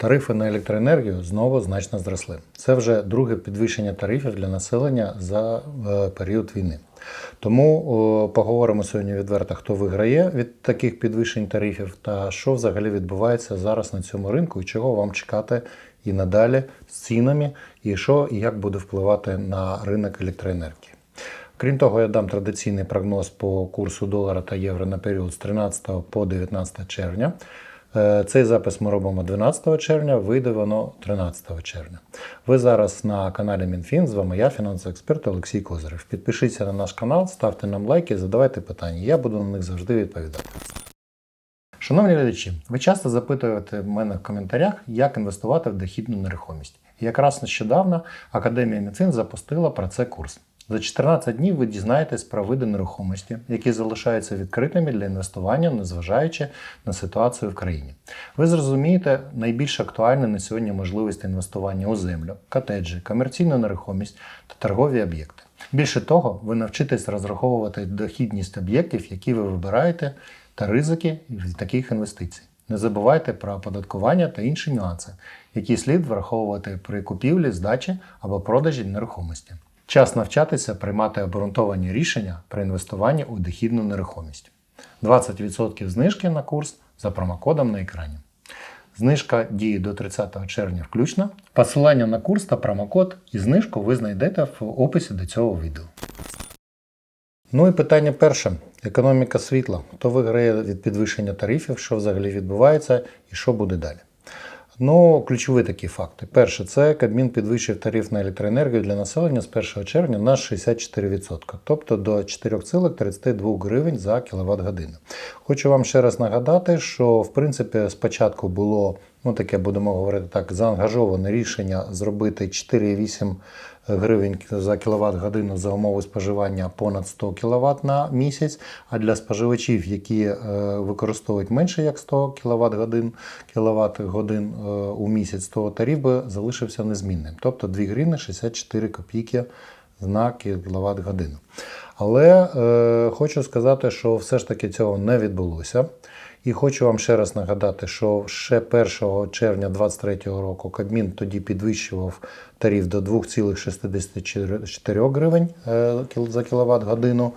Тарифи на електроенергію знову значно зросли. Це вже друге підвищення тарифів для населення за е, період війни. Тому поговоримо сьогодні відверто, хто виграє від таких підвищень тарифів та що взагалі відбувається зараз на цьому ринку і чого вам чекати і надалі з цінами, і що і як буде впливати на ринок електроенергії. Крім того, я дам традиційний прогноз по курсу долара та євро на період з 13 по 19 червня. Е, Цей запис ми робимо 12 червня, вийде воно 13 червня. Ви зараз на каналі Мінфін. З вами я, фінансовий експерт Олексій Козирев. Підпишіться на наш канал, ставте нам лайки, задавайте питання. Я буду на них завжди відповідати. Шановні глядачі, ви часто запитуєте мене в коментарях, як інвестувати в дохідну нерухомість. І якраз нещодавно Академія Міцин запустила про це курс. За 14 днів ви дізнаєтесь про види нерухомості, які залишаються відкритими для інвестування, незважаючи на ситуацію в країні. Ви зрозумієте найбільш актуальні на сьогодні можливості інвестування у землю, котеджі, комерційну нерухомість та торгові об'єкти. Більше того, ви навчитесь розраховувати дохідність об'єктів, які ви вибираєте, та ризики таких інвестицій. Не забувайте про оподаткування та інші нюанси, які слід враховувати при купівлі, здачі або продажі нерухомості. Час навчатися приймати обґрунтовані рішення при інвестуванні у дохідну нерухомість. 20% знижки на курс за промокодом на екрані. Знижка діє до 30 червня включно. Посилання на курс та промокод і знижку ви знайдете в описі до цього відео. Ну і питання перше. Економіка світла. Хто виграє від підвищення тарифів, що взагалі відбувається і що буде далі? Ну, ключові такі факти. Перше, це Кабмін підвищив тариф на електроенергію для населення з 1 червня на 64%, тобто до 4,32 гривень за кіловат годину. Хочу вам ще раз нагадати, що в принципі спочатку було ну таке, будемо говорити так, заангажоване рішення зробити 4,8 гривень за кіловат годину за умови споживання понад 100 кВт на місяць. А для споживачів, які е, використовують менше як 100 кВт годин, кіловат годин е, у місяць, то тариф би залишився незмінним, тобто 2 гривні 64 копійки на кіловат годину. Але е, хочу сказати, що все ж таки цього не відбулося. І хочу вам ще раз нагадати, що ще 1 червня 2023 року Кабмін тоді підвищував тариф до 2,64 гривень е, за кіловат годину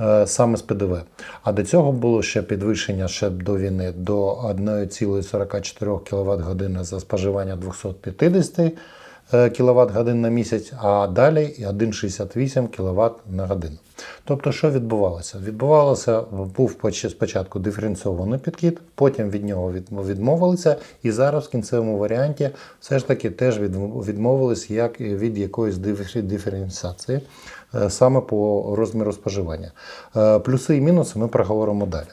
е, саме з ПДВ. А до цього було ще підвищення ще до війни до 1,44 кВт години за споживання 250 кВт годин на місяць, а далі 1,68 кВт на годину. Тобто, що відбувалося? Відбувалося, був спочатку диференційований підхід, потім від нього відмовилися, і зараз в кінцевому варіанті все ж таки теж відмовились як від якоїсь диференціації саме по розміру споживання. Плюси і мінуси ми проговоримо далі.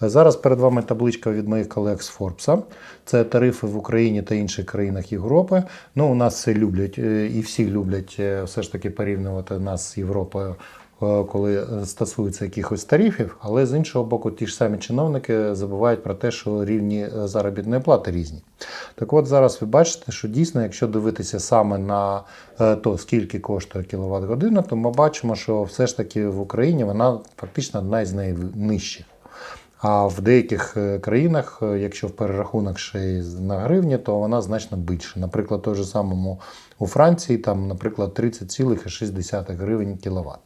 Зараз перед вами табличка від моїх колег з Форбса. Це тарифи в Україні та інших країнах Європи. Ну, у нас це люблять і всі люблять все ж таки порівнювати нас з Європою коли стосується якихось тарифів, але з іншого боку, ті ж самі чиновники забувають про те, що рівні заробітної плати різні. Так от зараз ви бачите, що дійсно, якщо дивитися саме на то, скільки коштує кіловат година, то ми бачимо, що все ж таки в Україні вона фактично одна із найнижчих. А в деяких країнах, якщо в перерахунок ще й на гривні, то вона значно більше. Наприклад, той же самому у Франції, там, наприклад, 30,6 гривень кіловат.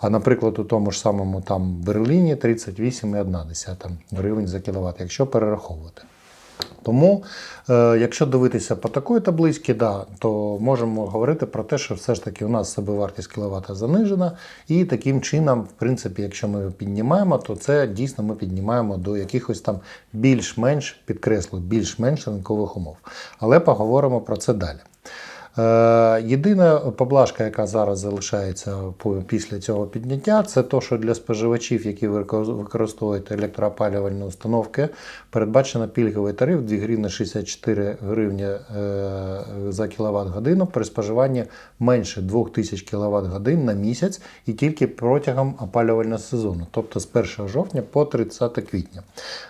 А, наприклад, у тому ж самому там Берліні 38,1 гривень за кіловат, якщо перераховувати. Тому, е, якщо дивитися по такої табличці, да, то можемо говорити про те, що все ж таки у нас собівартість кіловата занижена, і таким чином, в принципі, якщо ми піднімаємо, то це дійсно ми піднімаємо до якихось там більш-менш підкреслю, більш-менш ринкових умов. Але поговоримо про це далі. Е, єдина поблажка, яка зараз залишається після цього підняття, це то, що для споживачів, які використовують електроопалювальні установки, передбачено пільговий тариф 2 гривні 64 гривні е, за кіловат годину при споживанні менше 2000 кВт годин на місяць і тільки протягом опалювального сезону, тобто з 1 жовтня по 30 квітня.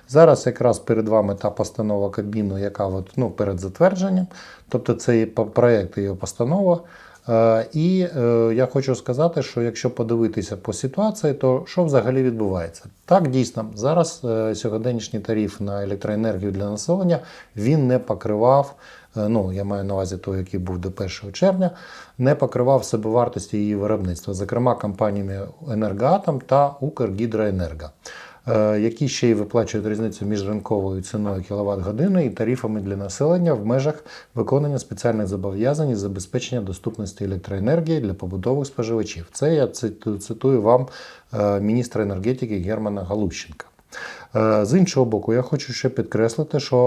Зараз якраз перед вами та постанова Кабміну, яка от, ну, перед затвердженням, тобто це проєкт і його постанова. Е, І е, я хочу сказати, що якщо подивитися по ситуації, то що взагалі відбувається? Так, дійсно, зараз е, сьогоднішній тариф на електроенергію для населення він не покривав. Ну, я маю на увазі той, який був до 1 червня, не покривав собівартості її виробництва, зокрема компаніями Енергоатом та Укргідроенерго, які ще й виплачують різницю між ринковою ціною кВт години і тарифами для населення в межах виконання спеціальних зобов'язань із забезпечення доступності електроенергії для побутових споживачів. Це я цитую, вам е, міністра енергетики Германа Галущенка. Е, З іншого боку, я хочу ще підкреслити, що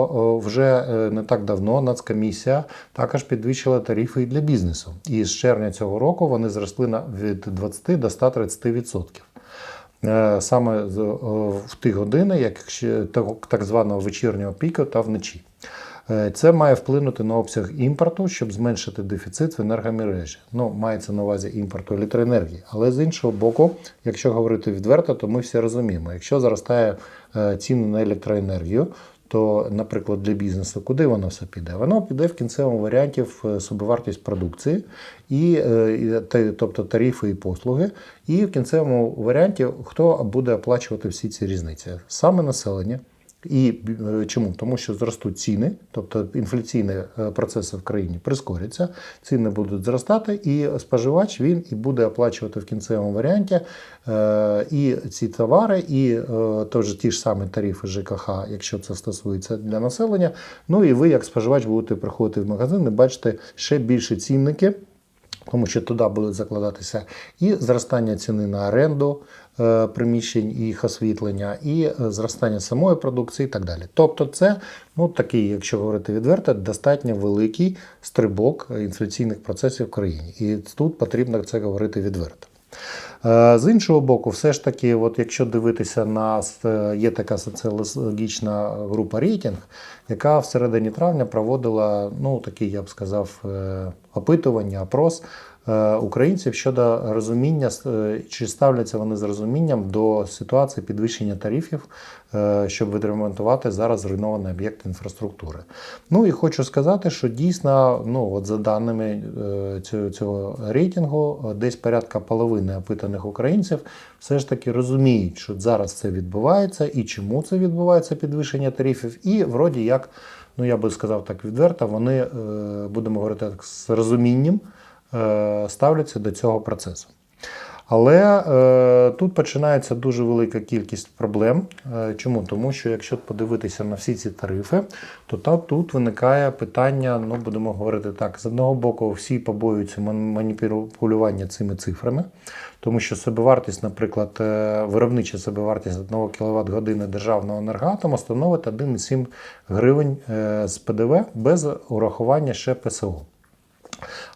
е, вже е, не так давно Нацкомісія також підвищила тарифи і для бізнесу. І з червня цього року вони зросли від 20 до 130%. Е, Саме е, в ті години, як так званого вечірнього піку та вночі. Е, Це має вплинути на обсяг імпорту, щоб зменшити дефіцит в енергомережі. Ну, мається на увазі імпорту електроенергії. Але з іншого боку, якщо говорити відверто, то ми всі розуміємо, якщо зростає ціни на електроенергію, то, наприклад, для бізнесу, куди воно все піде? Воно піде в кінцевому варіанті в собівартість продукції, і, е, тобто тарифи і послуги. І в кінцевому варіанті хто буде оплачувати всі ці різниці? Саме населення. І е, чому? Тому що зростуть ціни, тобто інфляційні е, процеси в країні прискоряться, ціни будуть зростати, і споживач він і буде оплачувати в кінцевому варіанті е, і ці товари, і теж ті ж самі тарифи ЖКХ, якщо це стосується для населення. Ну і ви, як споживач, будете приходити в магазин і бачите ще більші цінники. Тому що туди будуть закладатися і зростання ціни на оренду е, приміщень і їх освітлення, і е, зростання самої продукції, і так далі. Тобто, це ну такий, якщо говорити відверто, достатньо великий стрибок інфляційних процесів в країні. І тут потрібно це говорити відверто. Е, З іншого боку, все ж таки, от якщо дивитися на с- є така соціологічна група рейтинг, яка в середині травня проводила ну такий, я б сказав, е, опитування, опрос е, українців щодо розуміння, е, чи ставляться вони з розумінням до ситуації підвищення тарифів, е, щоб відремонтувати зараз зруйнований об'єкт інфраструктури. Ну і хочу сказати, що дійсно, ну от за даними е, цього, цього рейтингу, е, десь порядка половини опитаних українців все ж таки розуміють, що зараз це відбувається і чому це відбувається підвищення тарифів, і вроді як. Ну, я би сказав так відверто, вони, е, будемо говорити так, з розумінням е, ставляться до цього процесу. Але е, тут починається дуже велика кількість проблем. Е, чому? Тому що якщо подивитися на всі ці тарифи, то та, тут виникає питання, ну будемо говорити так, з одного боку, всі побоюються маніпулювання цими цифрами, тому що собівартість, наприклад, е, виробнича собівартість 1 кВт години державного енергоатому становить 1,7 гривень е, з ПДВ без урахування ще ПСО.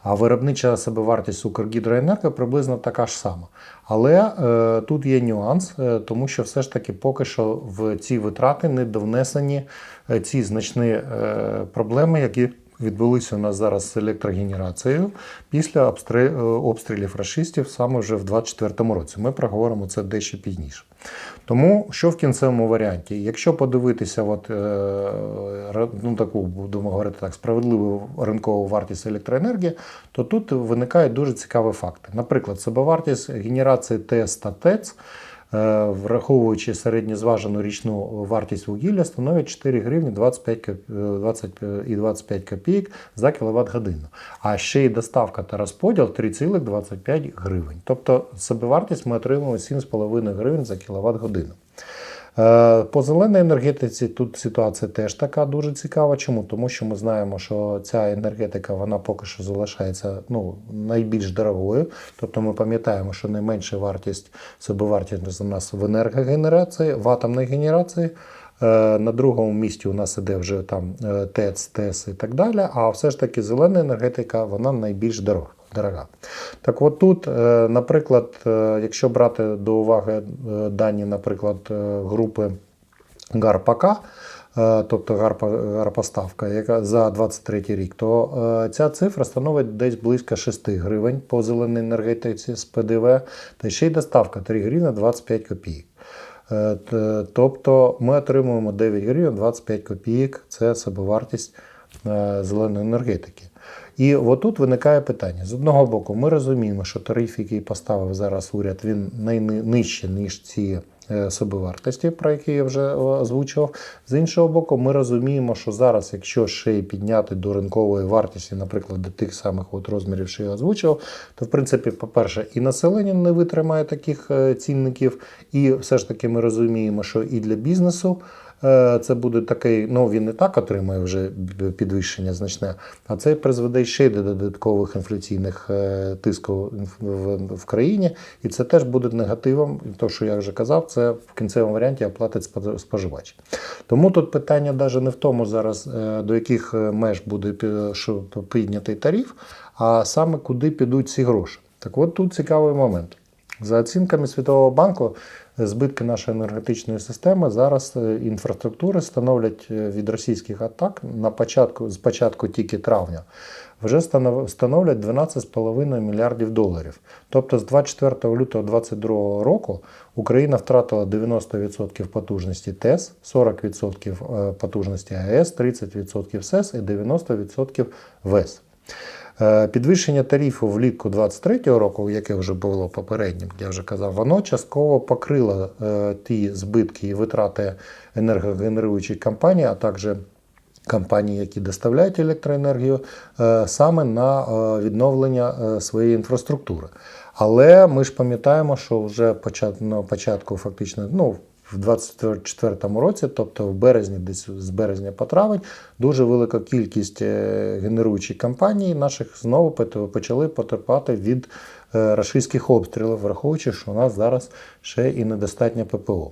А виробнича собівартість Укргідроенерго приблизно така ж сама. Але е, тут є нюанс, е, тому що все ж таки поки що в ці витрати не довнесені е, ці значні е, проблеми, які відбулися у нас зараз з електрогенерацією після е, обстрілів рашистів саме вже в 2024 році. Ми проговоримо це дещо пізніше. Тому що в кінцевому варіанті, якщо подивитися, от, е, ну, таку, будемо говорити так, справедливу ринкову вартість електроенергії, то тут виникають дуже цікаві факти. Наприклад, собівартість генерації ТЕС та ТЕЦ, враховуючи середньозважену річну вартість вугілля, становить 4 гривні 25, коп- е, 20 і 25 копійок за кіловат годину. А ще й доставка та розподіл 3,25 гривень. Тобто собівартість ми отримуємо 7,5 гривень за кіловат годину. Е, По зеленій енергетиці тут ситуація теж така дуже цікава. Чому? Тому що ми знаємо, що ця енергетика вона поки що залишається ну, найбільш дорогою. Тобто ми пам'ятаємо, що найменша вартість собівартість у нас в енергогенерації, в атомній генерації. Е, На другому місці у нас іде вже там е, ТЕЦ, ТЕС і так далі. А все ж таки зелена енергетика вона найбільш дорога. Дорога. Так от тут, е, наприклад, е, якщо брати до уваги е, дані, наприклад, групи ГАРПАКа, тобто гарпа- гарпоставка, яка за 23 рік, то ця цифра становить десь близько 6 гривень по зеленій енергетиці з ПДВ, та ще й доставка 3 гривні 25 копійок. Тобто ми отримуємо 9 гривень 25 копійок, це собівартість зеленої енергетики. І отут виникає питання: з одного боку, ми розуміємо, що тариф, який поставив зараз уряд, він найнижче, ніж ці е, собівартості, про які я вже озвучував. З іншого боку, ми розуміємо, що зараз, якщо ще й підняти до ринкової вартості, наприклад, до тих самих от розмірів, що я озвучував, то в принципі, по-перше, і населення не витримає таких е, цінників, і все ж таки ми розуміємо, що і для бізнесу. Е, Це буде такий, ну він і так отримає вже підвищення значне, а це призведе ще до додаткових інфляційних е, тисків в, країні, і це теж буде негативом. То, що я вже казав, це в кінцевому варіанті оплатить спо- споживач. Тому тут питання навіть не в тому зараз, е, до яких меж буде піднятий тариф, а саме куди підуть ці гроші. Так от тут цікавий момент. За оцінками Світового банку, збитки нашої енергетичної системи зараз е, інфраструктури становлять е, від російських атак на початку, з початку тільки травня, вже станов- становлять 12,5 мільярдів доларів. Тобто з 24 лютого 2022 року Україна втратила 90% потужності ТЕС, 40% е, потужності АЕС, 30% СЕС і 90% ВЕС. Е, Підвищення тарифу влітку 2023 року, яке вже було попереднім, я вже казав, воно частково покрило е, ті збитки і витрати енергогенеруючих компаній, а також компаній, які доставляють електроенергію, е, саме на відновлення своєї інфраструктури. Але ми ж пам'ятаємо, що вже почат- на початку, фактично, ну, в 2024 році, тобто в березні, десь з березня по травень, дуже велика кількість е, генеруючих компаній наших знову почали потерпати від е, рашистських обстрілів, враховуючи, що у нас зараз ще і недостатньо ППО.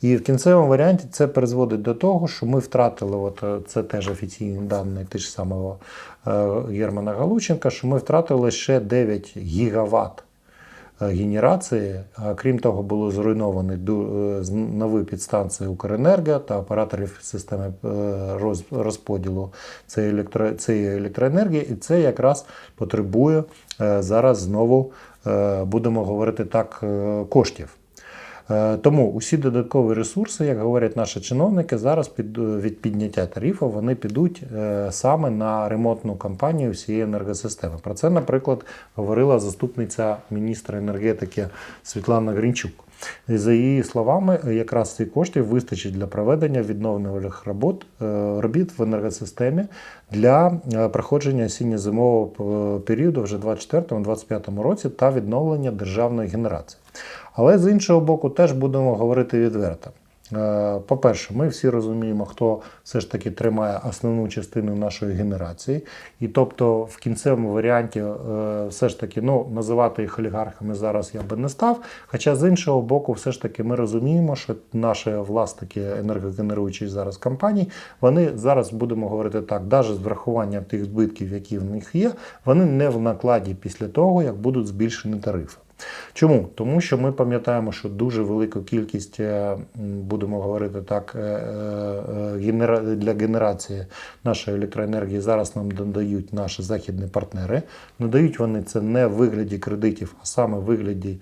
І в кінцевому варіанті це призводить до того, що ми втратили, от е, це теж офіційні дані ти ж самого Германа Галученка, що ми втратили ще 9 гігаватт генерації. Крім того, було зруйновані е, нові підстанції Укренерго та операторів системи е, розподілу цієї, електро, цієї електроенергії, і це якраз потребує е, зараз знову, е, будемо говорити так, е, коштів. Е, Тому усі додаткові ресурси, як говорять наші чиновники, зараз під, від підняття тарифу вони підуть е, саме на ремонтну кампанію всієї енергосистеми. Про це, наприклад, говорила заступниця міністра енергетики Світлана Гринчук. І за її словами, якраз цих коштів вистачить для проведення відновлювальних робот, е, робіт в енергосистемі для проходження осінньо-зимового періоду вже 2024-2025 році та відновлення державної генерації. Але з іншого боку, теж будемо говорити відверто. Е, По-перше, ми всі розуміємо, хто все ж таки тримає основну частину нашої генерації. І тобто, в кінцевому варіанті, е, все ж таки, ну, називати їх олігархами зараз я би не став. Хоча з іншого боку, все ж таки, ми розуміємо, що наші власники енергогенеруючих зараз компаній, вони зараз будемо говорити так, навіть з врахуванням тих збитків, які в них є, вони не в накладі після того, як будуть збільшені тарифи. Чому? Тому що ми пам'ятаємо, що дуже велика кількість, е, будемо говорити так, е, е, для генерації нашої електроенергії зараз нам додають наші західні партнери. Надають вони це не в вигляді кредитів, а саме в вигляді.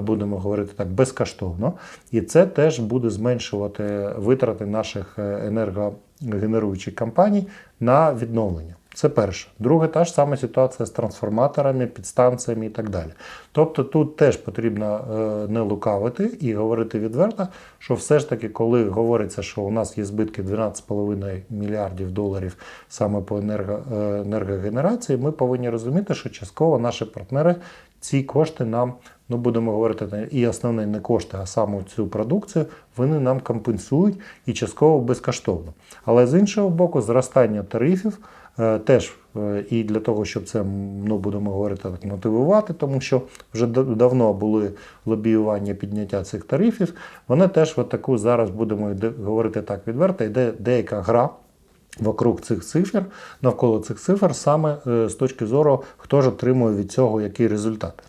Будемо говорити так безкоштовно, і це теж буде зменшувати витрати наших енергогенеруючих компаній на відновлення. Це перше. Друге, та ж сама ситуація з трансформаторами, підстанціями і так далі. Тобто тут теж потрібно е, не лукавити і говорити відверто, що все ж таки, коли говориться, що у нас є збитки 12,5 мільярдів доларів саме по енерго, е, енергогенерації, ми повинні розуміти, що частково наші партнери ці кошти нам, ну будемо говорити, і основні не кошти, а саме цю продукцію, вони нам компенсують і частково безкоштовно. Але з іншого боку, зростання тарифів теж е, і для того, щоб це ну, будемо говорити так, мотивувати, тому що вже давно були лобіювання підняття цих тарифів. Вони теж от таку зараз будемо говорити так відверто, йде деяка гра. Вокруг цих цифр, навколо цих цифр, саме е, з точки зору, хто ж отримує від цього який результат.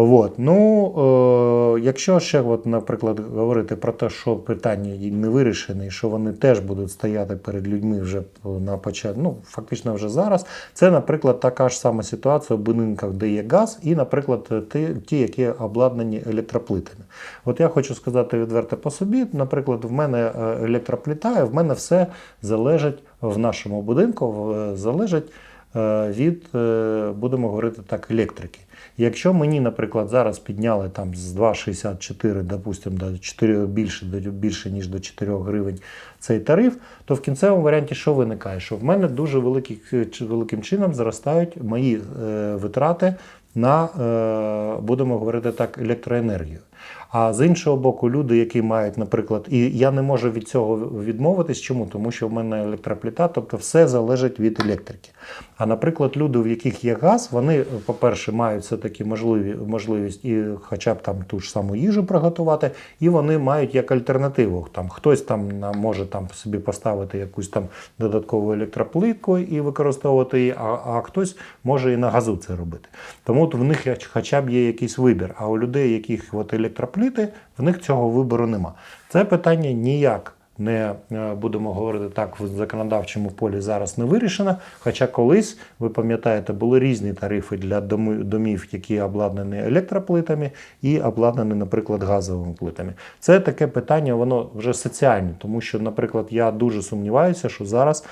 От. Ну, е, якщо ще, от, наприклад, говорити про те, що питання не вирішені, що вони теж будуть стояти перед людьми вже на початку, ну, фактично вже зараз, це, наприклад, така ж сама ситуація в будинках, де є газ, і, наприклад, ті, ті які обладнані електроплитами. От я хочу сказати відверто по собі, наприклад, в мене е, електроплита, і в мене все залежить в нашому будинку, залежить е, від, е, будемо говорити так, електрики. Якщо мені, наприклад, зараз підняли там з 2,64, допустимо, до 4 більше, до більше ніж до 4 гривень цей тариф, то в кінцевому варіанті що виникає? Що в мене дуже великий, чи- великим чином зростають мої е, витрати на, е, будемо говорити так, електроенергію. А з іншого боку, люди, які мають, наприклад, і я не можу від цього відмовитись. Чому? Тому що в мене електроплита, тобто все залежить від електрики. А наприклад, люди, в яких є газ, вони, по-перше, мають все-таки можливі, можливість і хоча б там ту ж саму їжу приготувати, і вони мають як альтернативу. Там хтось там може там собі поставити якусь там додаткову електроплитку і використовувати її, а, а хтось може і на газу це робити. Тому от в них хоча б є якийсь вибір. А у людей, яких от електроплити, в них цього вибору нема. Це питання ніяк не е, будемо говорити так в законодавчому полі зараз не вирішено. Хоча колись, ви пам'ятаєте, були різні тарифи для домів, які обладнані електроплитами і обладнані, наприклад, газовими плитами. Це таке питання, воно вже соціальне, тому що, наприклад, я дуже сумніваюся, що зараз.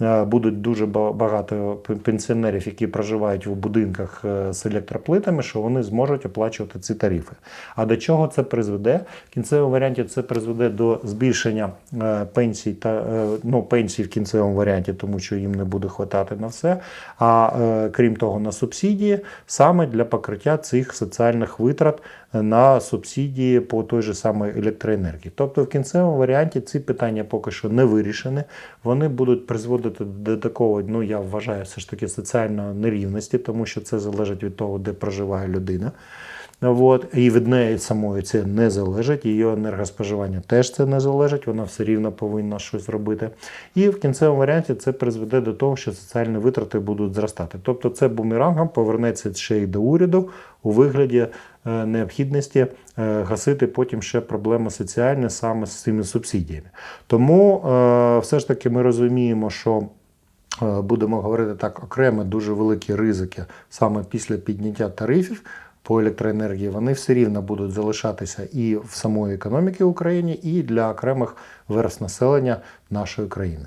Е, Будуть дуже багато пенсіонерів, які проживають в будинках е, з електроплитами, що вони зможуть оплачувати ці тарифи. А до чого це призведе? В кінцевому варіанті це призведе до збільшення е, пенсій та ну, пенсій в кінцевому варіанті, тому що їм не буде хватати на все. А крім того, на субсидії саме для покриття цих соціальних витрат на субсидії по той же самій електроенергії. Тобто, в кінцевому варіанті ці питання поки що не вирішені. Вони будуть призводити до такого, ну я вважаю, все ж таки соціальної нерівності, тому що це залежить від того, де проживає людина. От, і від неї самої це не залежить, її енергоспоживання теж це не залежить, вона все рівно повинна щось робити. І в кінцевому варіанті це призведе до того, що соціальні витрати будуть зростати. Тобто це бумерангом повернеться ще й до уряду у вигляді е, необхідності гасити потім ще проблеми соціальні саме з цими субсидіями. Тому е, все ж таки ми розуміємо, що. Е, будемо говорити так, окремо дуже великі ризики саме після підняття тарифів по електроенергії, вони все рівно будуть залишатися і в самої економіки України, і для окремих верст населення нашої країни.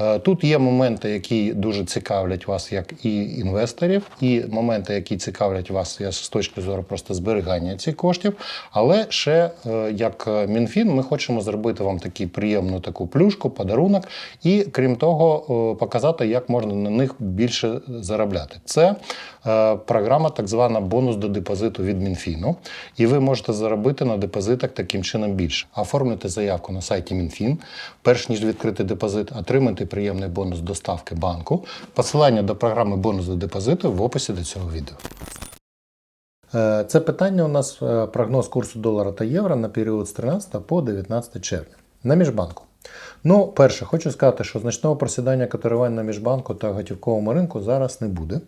Е, Тут є моменти, які дуже цікавлять вас як і інвесторів, і моменти, які цікавлять вас з точки зору просто зберігання цих коштів. Але ще е, як е, МінФін, ми хочемо зробити вам таку приємну таку плюшку, подарунок, і крім того, показати, як можна на них більше заробляти. Це програма, так звана бонус до депозиту від Мінфіну. І ви можете заробити на депозитах таким чином більше. Оформлюйте заявку на сайті Мінфін. Перш ніж відкрити депозит, отримайте приємний бонус доставки банку. Посилання до програми бонус до депозиту в описі до цього відео. Е, Це питання у нас е, прогноз курсу долара та євро на період з 13 по 19 червня на міжбанку. Ну, перше, хочу сказати, що значного просідання котирувань на міжбанку та готівковому ринку зараз не буде.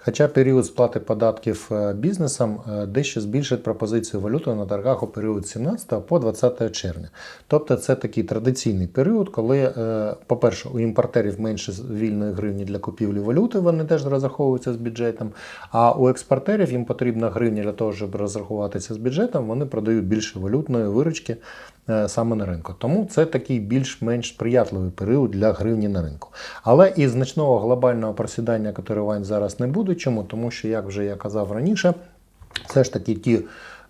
Хоча період сплати податків е, бізнесам е, дещо збільшить пропозицію валюти на торгах у період з 17 по 20 червня. Тобто це такий традиційний період, коли, е, по-перше, у імпортерів менше вільної гривні для купівлі валюти, вони теж розраховуються з бюджетом. А у експортерів їм потрібна гривня для того, щоб розрахуватися з бюджетом, вони продають більше валютної виручки саме на ринку. Тому це такий більш-менш сприятливий період для гривні на ринку. Але і значного глобального просідання котирувань зараз не буде. Чому? Тому що, як вже я казав раніше, все ж таки ті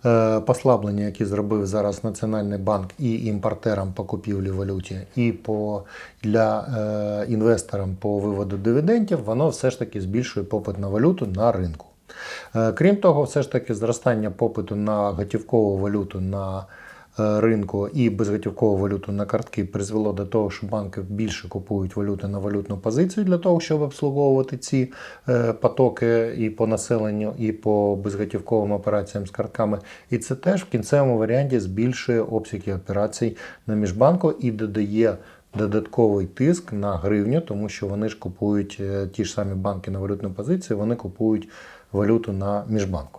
е, послаблення, які зробив зараз Національний банк і імпортерам по купівлі валюті, і по, для е, інвесторам по виводу дивідендів, воно все ж таки збільшує попит на валюту на ринку. Е, Крім того, все ж таки зростання попиту на готівкову валюту на ринку і безготівкову валюту на картки призвело до того, що банки більше купують валюти на валютну позицію для того, щоб обслуговувати ці е, потоки і по населенню, і по безготівковим операціям з картками. І це теж в кінцевому варіанті збільшує обсяги операцій на міжбанку і додає додатковий тиск на гривню, тому що вони ж купують е, ті ж самі банки на валютну позицію, вони купують валюту на міжбанку.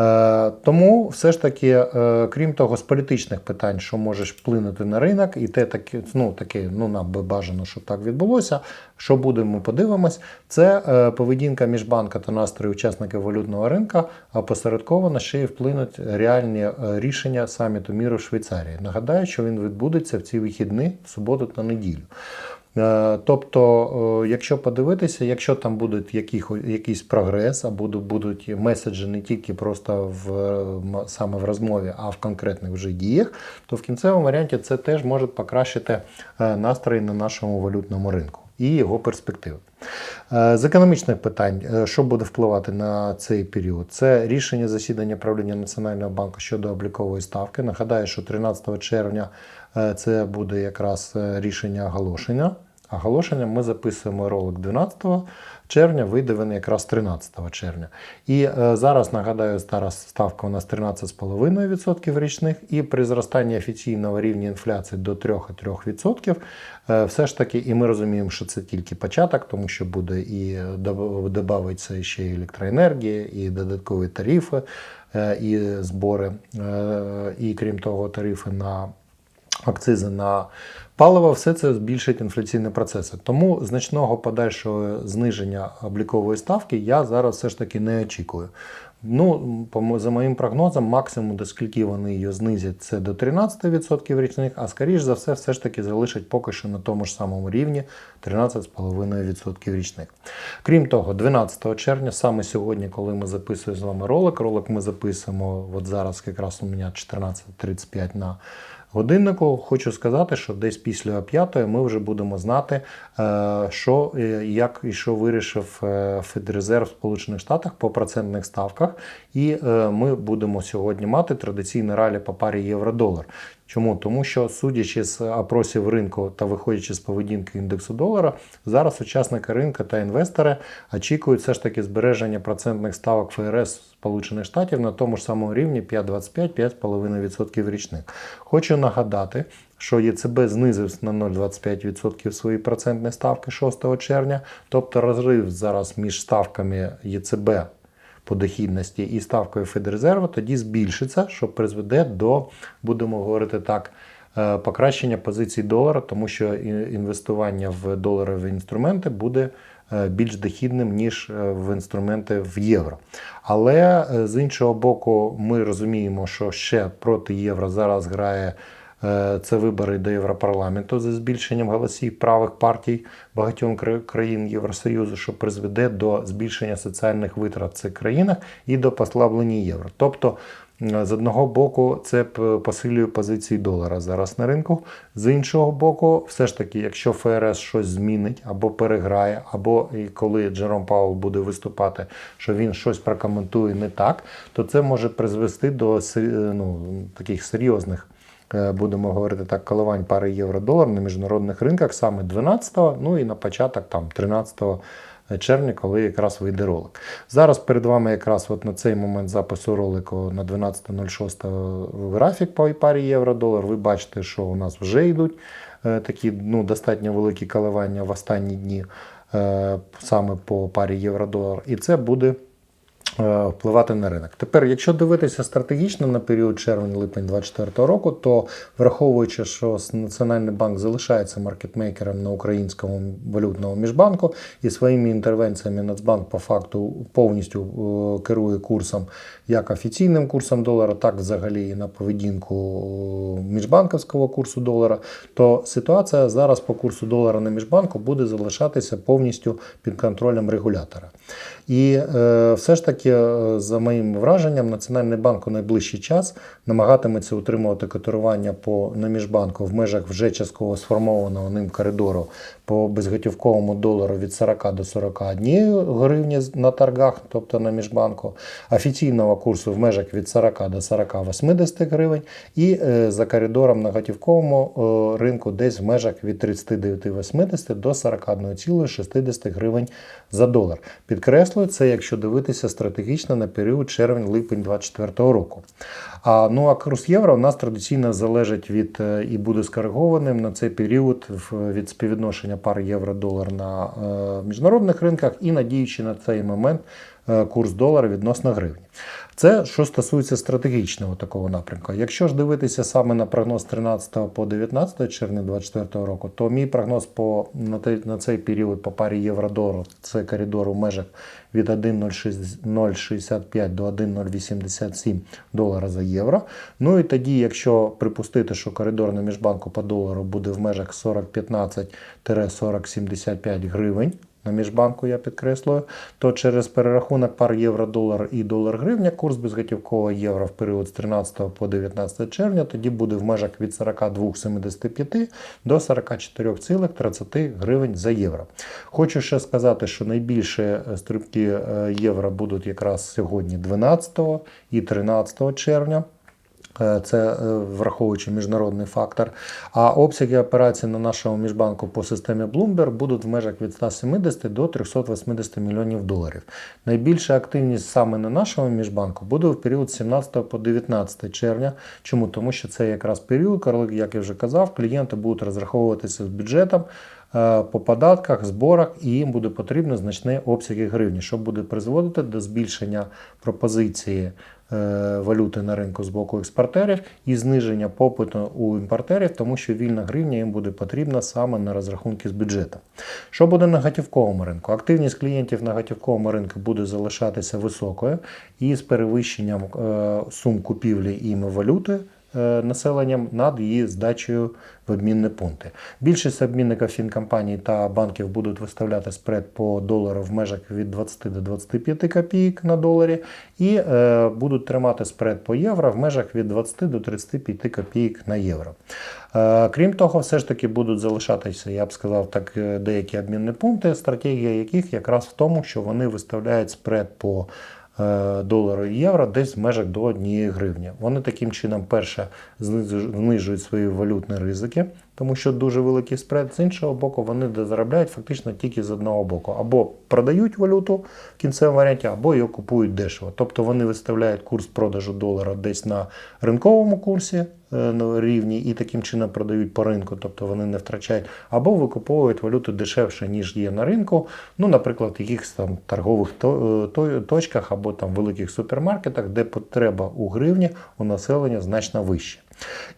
Е, Тому все ж таки, е, крім того, з політичних питань, що можеш вплинути на ринок, і те таке, ну таке, ну нам би бажано, щоб так відбулося. Що буде, ми подивимось. Це е, поведінка міжбанка та настрої учасників валютного ринка, а посередковано ще й вплинуть реальні рішення саміту міру в Швейцарії. Нагадаю, що він відбудеться в ці вихідні, в суботу та неділю. Е, Тобто, е, якщо подивитися, якщо там буде якийсь прогрес, а будуть, меседжі не тільки просто в е, саме в розмові, а в конкретних вже діях, то в кінцевому варіанті це теж може покращити настрої на нашому валютному ринку і його перспективи. З економічних питань, що буде впливати на цей період, це рішення засідання правління Національного банку щодо облікової ставки. Нагадаю, що 13 червня це буде якраз е, рішення оголошення. Оголошення ми записуємо ролик 12 червня, вийде він якраз 13 червня. І е, зараз нагадаю, зараз ставка у нас 13,5% річних, і при зростанні офіційного рівня інфляції до 3,3%, е, все ж таки, і ми розуміємо, що це тільки початок, тому що буде і додається ще і електроенергія, і додаткові тарифи, е, і збори, е, і крім того, тарифи на акцизи на паливо, все це збільшить інфляційні процеси. Тому значного подальшого зниження облікової ставки я зараз все ж таки не очікую. Ну, за моїм прогнозом, максимум, до скільки вони її знизять, це до 13% річних, а скоріш за все, все ж таки залишать поки що на тому ж самому рівні 13,5% річних. Крім того, 12 червня, саме сьогодні, коли ми записуємо з вами ролик, ролик ми записуємо, от зараз якраз у мене 14.35 на годиннику. Хочу сказати, що десь після п'ятої ми вже будемо знати, е, що е, як і що вирішив е, Федрезерв Сполучених Штатах по процентних ставках. І ми будемо сьогодні мати традиційне ралі по парі євро-долар. Чому? Тому що, судячи з опросів ринку та виходячи з поведінки індексу долара, зараз учасники ринку та інвестори очікують все ж таки збереження процентних ставок ФРС Сполучених Штатів на тому ж самому рівні 5,25-5,5% річних. Хочу нагадати, що ЄЦБ знизив на 0,25% свої процентні ставки 6 червня, тобто розрив зараз між ставками ЄЦБ по дохідності і ставкою Федрезерву тоді збільшиться, що призведе до, будемо говорити так, е, покращення позицій долара, тому що інвестування в доларові інструменти буде е, більш дохідним, ніж е, в інструменти в євро. Але з іншого боку, ми розуміємо, що ще проти євро зараз грає Це вибори до Європарламенту за збільшенням голосів правих партій багатьом країн Євросоюзу, що призведе до збільшення соціальних витрат в цих країнах і до послаблення євро. Тобто, з одного боку, це посилює позиції долара зараз на ринку. З іншого боку, все ж таки, якщо ФРС щось змінить або переграє, або і коли Джером Паул буде виступати, що він щось прокоментує не так, то це може призвести до ну, таких серйозних е, будемо говорити так, коливань пари євро-долар на міжнародних ринках саме 12-го, ну і на початок там 13-го червня, коли якраз вийде ролик. Зараз перед вами якраз от на цей момент запису ролику на 12.06 графік по парі євро-долар. Ви бачите, що у нас вже йдуть е, такі ну, достатньо великі коливання в останні дні е, саме по парі євро-долар. І це буде е, впливати на ринок. Тепер, якщо дивитися стратегічно на період червень-липень 2024 року, то враховуючи, що Національний банк залишається маркетмейкером на українському валютному міжбанку і своїми інтервенціями Нацбанк по факту повністю е, керує курсом як офіційним курсом долара, так взагалі і на поведінку е, міжбанківського курсу долара, то ситуація зараз по курсу долара на міжбанку буде залишатися повністю під контролем регулятора. І е, все ж таки, е, за моїм враженням, Національний банк у найближчий час намагатиметься утримувати котирування по на міжбанку в межах вже частково сформованого ним коридору по безготівковому долару від 40 до 41 гривні на торгах, тобто на міжбанку, офіційного курсу в межах від 40 до 40-80 гривень, і е, за коридором на готівковому е, ринку десь в межах від 39,80 до 41,60 гривень за долар. Підкреслюю, це якщо дивитися стратегічно на період червень-липень 2024 року. А ну а курс євро у нас традиційно залежить від е, і буде скоригованим на цей період від співвідношення пар євро-долар на е, міжнародних ринках і надіючи на цей момент е, курс долара відносно гривні. Це що стосується стратегічного такого напрямку. Якщо ж дивитися саме на прогноз 13 по 19 червня 2024 року, то мій прогноз по на, цей період по парі євро-долар це коридор у межах від 1,065 до 1,087 долара за євро. Ну і тоді, якщо припустити, що коридор на міжбанку по долару буде в межах 40,15-40,75 гривень. На міжбанку я підкреслюю, то через перерахунок пар євро-долар і долар-гривня курс безготівкового євро в період з 13 по 19 червня тоді буде в межах від 42,75 до 44,30 гривень за євро. Хочу ще сказати, що найбільше е, стрибки е, євро будуть якраз сьогодні 12 і 13 червня. Е, Це е, враховуючи міжнародний фактор. А обсяги операцій на нашому міжбанку по системі Bloomberg будуть в межах від 170 до 380 мільйонів доларів. Найбільша активність саме на нашому міжбанку буде в період з 17 по 19 червня. Чому? Тому що це якраз період, як я вже казав, клієнти будуть розраховуватися з бюджетом. Е, По податках, зборах, і їм буде потрібно значні обсяги гривні, що буде призводити до збільшення пропозиції е, валюти на ринку з боку експортерів і зниження попиту у імпортерів, тому що вільна гривня їм буде потрібна саме на розрахунки з бюджету. Що буде на готівковому ринку? Активність клієнтів на готівковому ринку буде залишатися високою і з перевищенням е, сум купівлі іми валюти. Е, Населенням над її здачею в обмінні пункти. Більшість обмінників фінкомпаній та банків будуть виставляти спред по долару в межах від 20 до 25 копійок на доларі, і е, будуть тримати спред по євро в межах від 20 до 35 копійок на євро. Е, крім того, все ж таки будуть залишатися, я б сказав, так е, деякі обмінні пункти, стратегія яких якраз в тому, що вони виставляють спред по долару і євро десь в межах до 1 гривні. Вони таким чином, перше, знижують- свої валютні ризики, тому що дуже великий спред. З іншого боку, вони заробляють фактично тільки з одного боку. Або продають валюту в кінцевому варіанті, або її купують дешево. Тобто вони виставляють курс продажу долара десь на ринковому курсі е, рівні і таким чином продають по ринку, тобто вони не втрачають, або викуповують валюту дешевше, ніж є на ринку. Ну, наприклад, в якихось там торгових то- е, то- точках або там великих супермаркетах, де потреба у гривні у населення значно вища.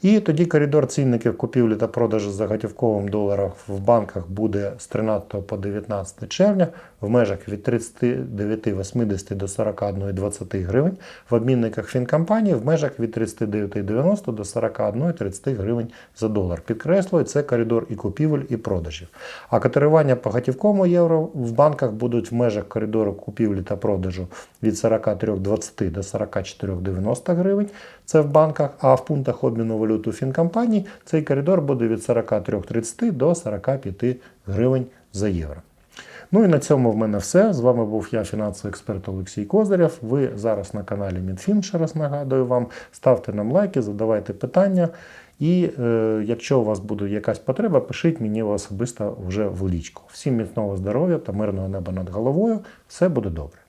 І тоді коридор цінників купівлі та продажу за готівковим доларом в банках буде з 13 по 19 червня в межах від 39,80 до 41,20 гривень, в обмінниках фінкомпанії в межах від 39,90 до 41,30 гривень за долар. Підкреслюю, це коридор і купівель, і продажів. А котирування по готівковому євро в банках будуть в межах коридору купівлі та продажу від 43,20 до 44,90 гривень. Це в банках, а в пунктах обміну валюту фінкомпаній цей коридор буде від 43,30 до 45 гривень за євро. Ну і на цьому в мене все. З вами був я, фінансовий експерт Олексій Козирєв. Ви зараз на каналі Мінфін, ще раз нагадую вам. Ставте нам лайки, задавайте питання. І е, якщо у вас буде якась потреба, пишіть мені особисто вже в лічку. Всім міцного здоров'я та мирного неба над головою. Все буде добре.